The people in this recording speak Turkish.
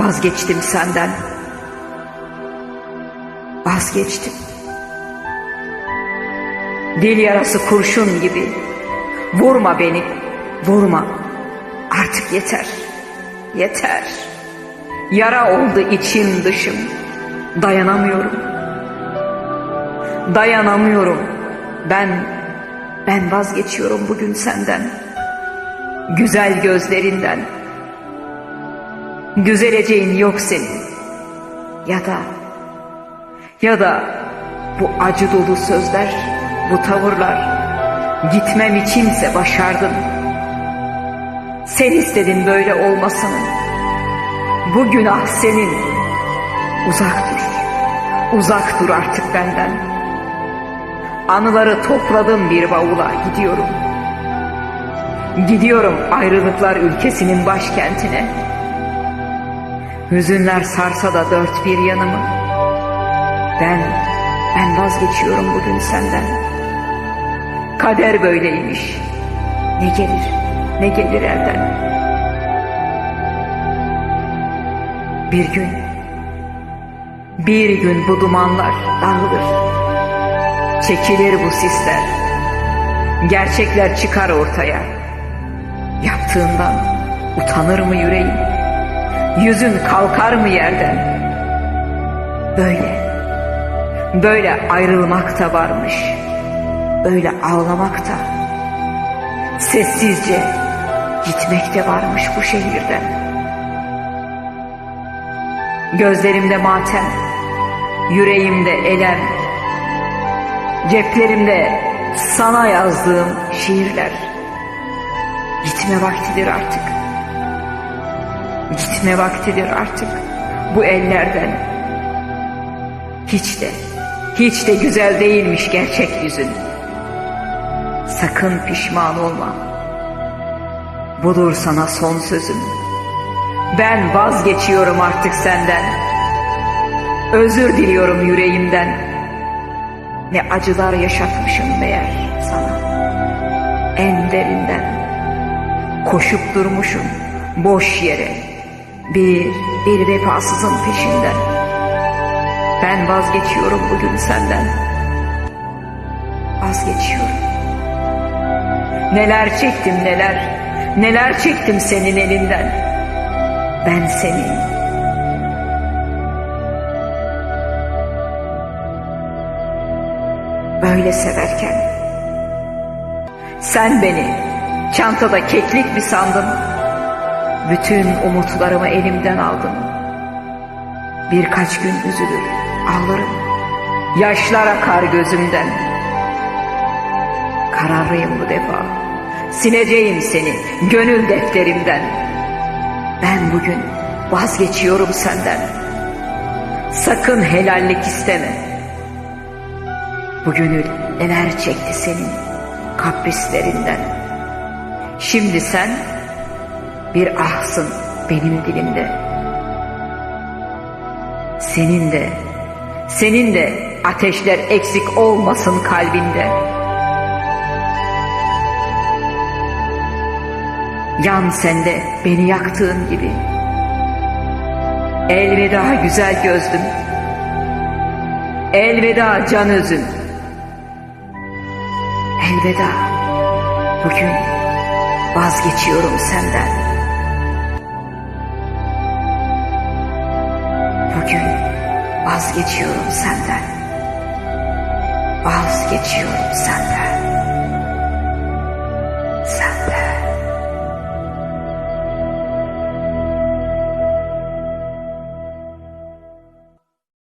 vazgeçtim senden. Vazgeçtim. Dil yarası kurşun gibi. Vurma beni, vurma. Artık yeter, yeter. Yara oldu içim dışım. Dayanamıyorum. Dayanamıyorum. Ben, ben vazgeçiyorum bugün senden. Güzel gözlerinden. Güzeleceğin yok senin. Ya da, ya da bu acı dolu sözler, bu tavırlar gitmem içinse başardın. Sen istedin böyle olmasını. Bu günah senin. Uzak dur. Uzak dur artık benden. Anıları topladım bir bavula gidiyorum. Gidiyorum ayrılıklar ülkesinin başkentine. Hüzünler sarsa da dört bir yanımı. Ben, ben vazgeçiyorum bugün senden. Kader böyleymiş. Ne gelir, ne gelir elden. Bir gün, bir gün bu dumanlar dağılır. Çekilir bu sisler. Gerçekler çıkar ortaya. Yaptığından utanır mı yüreğin? Yüzün kalkar mı yerden? Böyle, böyle ayrılmak da varmış. Öyle ağlamak da. Sessizce gitmek de varmış bu şehirden. Gözlerimde matem, yüreğimde elem, ceplerimde sana yazdığım şiirler. Gitme vaktidir artık. Gitme vaktidir artık bu ellerden. Hiç de, hiç de güzel değilmiş gerçek yüzün. Sakın pişman olma. Budur sana son sözüm. Ben vazgeçiyorum artık senden. Özür diliyorum yüreğimden. Ne acılar yaşatmışım meğer sana. En derinden. Koşup durmuşum boş yere. Bir, bir vefasızın peşinden. Ben vazgeçiyorum bugün senden. Vazgeçiyorum. Neler çektim neler, neler çektim senin elinden. Ben seni böyle severken sen beni çantada keklik mi sandın? Bütün umutlarımı elimden aldın. Birkaç gün üzülür, ağlarım. Yaşlar akar gözümden. Kararlıyım bu defa. Sileceğim seni gönül defterimden. Ben bugün vazgeçiyorum senden. Sakın helallik isteme. Bu gönül neler çekti senin kaprislerinden. Şimdi sen bir ahsın benim dilimde. Senin de, senin de ateşler eksik olmasın kalbinde. Yan sende beni yaktığın gibi. Elveda güzel gözlüm. Elveda can özüm. Elveda bugün vazgeçiyorum senden. Bugün vazgeçiyorum senden. Vazgeçiyorum. Senden.